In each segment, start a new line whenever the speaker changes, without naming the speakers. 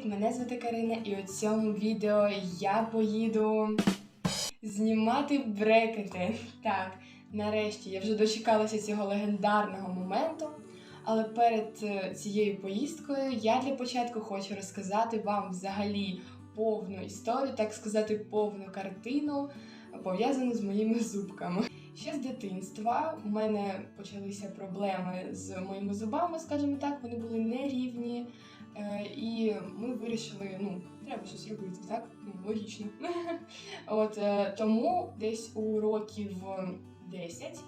привіт! Мене звати Карина, і у цьому відео я поїду знімати брекети. Так, нарешті я вже дочекалася цього легендарного моменту. Але перед е, цією поїздкою я для початку хочу розказати вам взагалі повну історію, так сказати, повну картину, пов'язану з моїми зубками. Ще з дитинства у мене почалися проблеми з моїми зубами, скажімо так, вони були нерівні. Е, І ми вирішили, ну, треба щось робити, так? Ну, логічно. От е, тому десь у років 10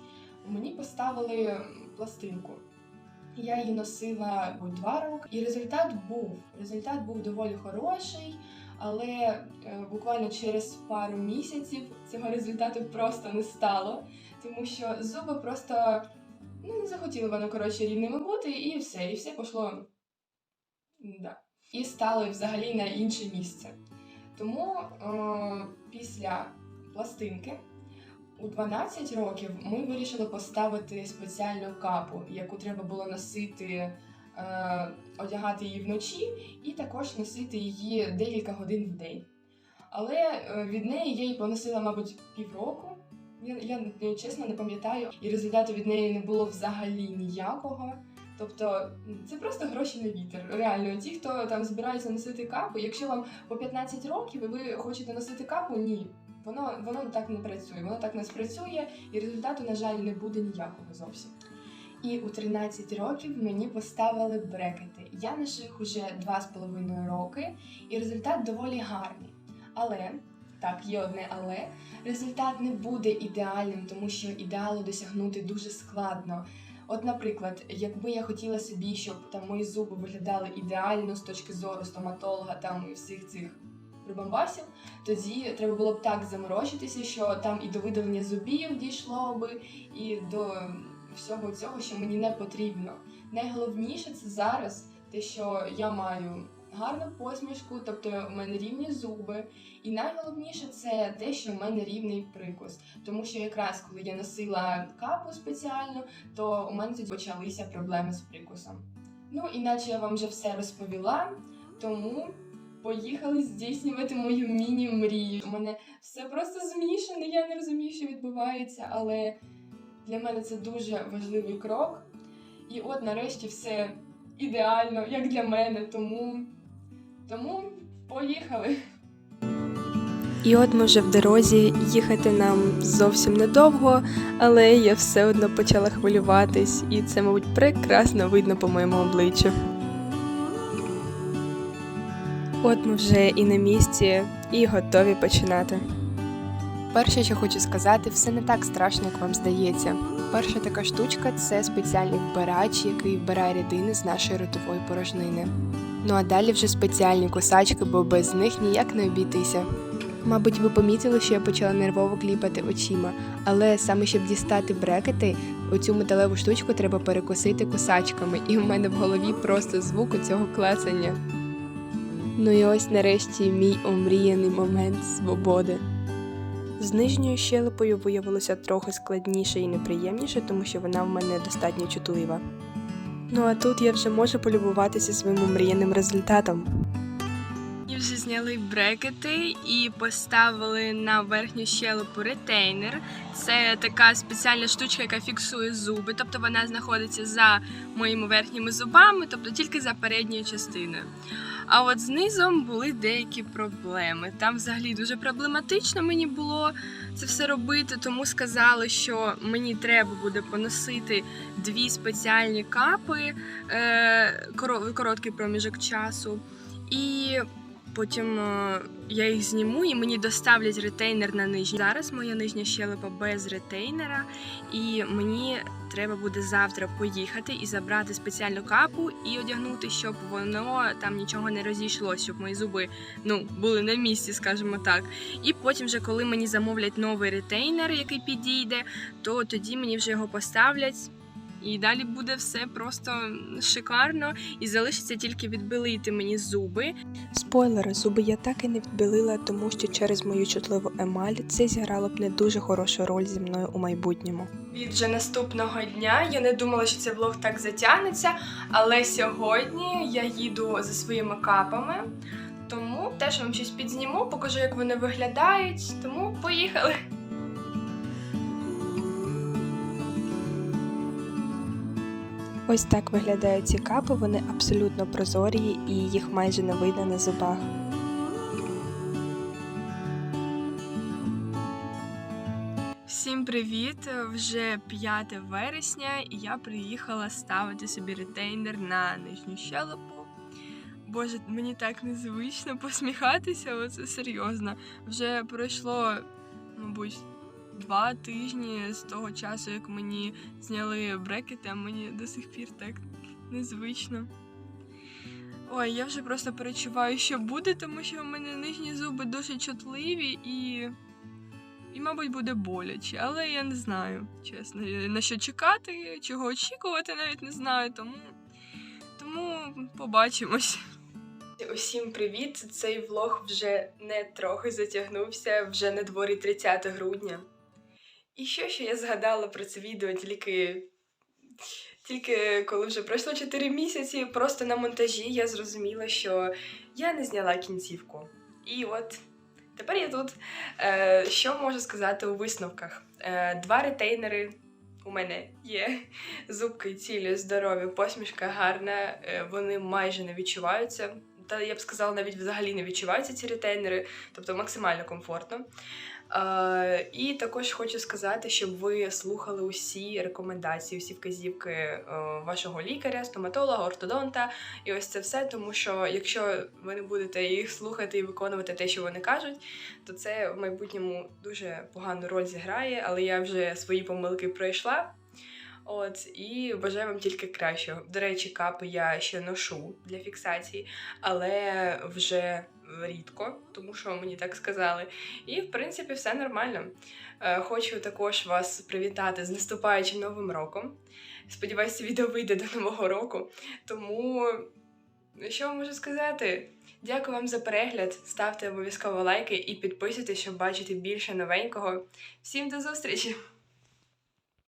мені поставили пластинку. Я її носила два роки, і результат був. Результат був доволі хороший, але е, буквально через пару місяців цього результату просто не стало, тому що зуби просто ну, не захотіли вони коротше рівними бути, і все, і все пішло. Да. І стало взагалі на інше місце. Тому е, після пластинки у 12 років ми вирішили поставити спеціальну капу, яку треба було носити, е, одягати її вночі, і також носити її декілька годин в день. Але е, від неї я її поносила, мабуть, півроку. Я, я е, чесно не пам'ятаю, і результату від неї не було взагалі ніякого. Тобто це просто гроші на вітер. Реально, ті, хто там збираються носити капу, якщо вам по 15 років і ви хочете носити капу, ні. Воно, воно так не працює, воно так не спрацює, і результату, на жаль, не буде ніякого зовсім. І у 13 років мені поставили брекети. Я ношу їх уже 2,5 роки, і результат доволі гарний. Але, так, є одне але, результат не буде ідеальним, тому що ідеалу досягнути дуже складно. От, наприклад, якби я хотіла собі, щоб там мої зуби виглядали ідеально з точки зору стоматолога там і всіх цих прибамбасів, тоді треба було б так заморочитися, що там і до видалення зубів дійшло би, і до всього цього, що мені не потрібно. Найголовніше це зараз те, що я маю гарну посмішку, тобто у мене рівні зуби. І найголовніше це те, що в мене рівний прикус. Тому що якраз коли я носила капу спеціально, то у мене тоді почалися проблеми з прикусом. Ну, іначе я вам вже все розповіла, тому поїхали здійснювати мою міні-мрію. У мене все просто змішане, я не розумію, що відбувається, але для мене це дуже важливий крок. І от нарешті все ідеально, як для мене, тому, тому поїхали.
І от ми вже в дорозі, їхати нам зовсім недовго, але я все одно почала хвилюватись, і це, мабуть, прекрасно видно по моєму обличчю. От ми вже і на місці, і готові починати. Перше, що хочу сказати, все не так страшно, як вам здається. Перша така штучка це спеціальний вбирач, який вбирає рідини з нашої ротової порожнини. Ну а далі вже спеціальні кусачки, бо без них ніяк не обійтися. Мабуть, ви помітили, що я почала нервово кліпати очима, але саме щоб дістати брекети, оцю металеву штучку треба перекусити кусачками, і в мене в голові просто звук у цього клацання. Ну і ось нарешті мій омріяний момент свободи. З нижньою щелепою виявилося трохи складніше і неприємніше, тому що вона в мене достатньо чутлива. Ну а тут я вже можу полюбуватися своїм омріяним результатом. І вже зняли брекети і поставили на верхню щелепу ретейнер. Це така спеціальна штучка, яка фіксує зуби, тобто вона знаходиться за моїми верхніми зубами, тобто тільки за передньою частиною. А от знизом були деякі проблеми. Там взагалі дуже проблематично мені було це все робити, тому сказали, що мені треба буде поносити дві спеціальні капи е, короткий проміжок часу. І потім е, я їх зніму і мені доставлять ретейнер на нижній. Зараз моя нижня щелепа без ретейнера, і мені треба буде завтра поїхати і забрати спеціальну капу і одягнути, щоб воно там нічого не розійшлося, щоб мої зуби ну були на місці, скажімо так. І потім, вже коли мені замовлять новий ретейнер, який підійде, то тоді мені вже його поставлять. І далі буде все просто шикарно, і залишиться тільки відбілити мені зуби. Спойлер, зуби я так і не відбілила, тому що через мою чутливу емаль це зіграло б не дуже хорошу роль зі мною у майбутньому. Від вже наступного дня я не думала, що цей влог так затягнеться, але сьогодні я їду за своїми капами. Тому теж вам щось підзніму, покажу, як вони виглядають. Тому поїхали. Ось так виглядають ці капи, вони абсолютно прозорі і їх майже не видно на зубах. Всім привіт! Вже 5 вересня, і я приїхала ставити собі ретейнер на нижню щелепу. Боже, мені так незвично посміхатися, оце серйозно. Вже пройшло, мабуть, два тижні з того часу, як мені зняли брекети, а мені до сих пір так незвично. Ой, я вже просто перечуваю, що буде, тому що в мене нижні зуби дуже чутливі і. І, мабуть, буде боляче, але я не знаю, чесно, на що чекати, чого очікувати, навіть не знаю, тому, тому побачимось. Усім привіт! Цей влог вже не трохи затягнувся, вже на дворі 30 грудня. І що ще я згадала про це відео тільки. Тільки коли вже пройшло 4 місяці, просто на монтажі я зрозуміла, що я не зняла кінцівку. І от тепер я тут. Е, що можу сказати у висновках? Е, два ретейнери у мене є. Зубки цілі, здорові, посмішка гарна, е, вони майже не відчуваються. Та я б сказала, навіть взагалі не відчуваються ці ретейнери, тобто максимально комфортно. Е, і також хочу сказати, щоб ви слухали усі рекомендації, всі вказівки е, вашого лікаря, стоматолога, ортодонта, і ось це все, тому що якщо ви не будете їх слухати і виконувати те, що вони кажуть, то це в майбутньому дуже погану роль зіграє, але я вже свої помилки пройшла. От і бажаю вам тільки кращого. До речі, капи я ще ношу для фіксації, але вже рідко, тому що мені так сказали. І в принципі все нормально. Е, Хочу також вас привітати з наступаючим новим роком. Сподіваюся, відео вийде до нового року. Тому що вам можу сказати? Дякую вам за перегляд. Ставте обов'язково лайки і підписуйтесь, щоб бачити більше новенького. Всім до зустрічі!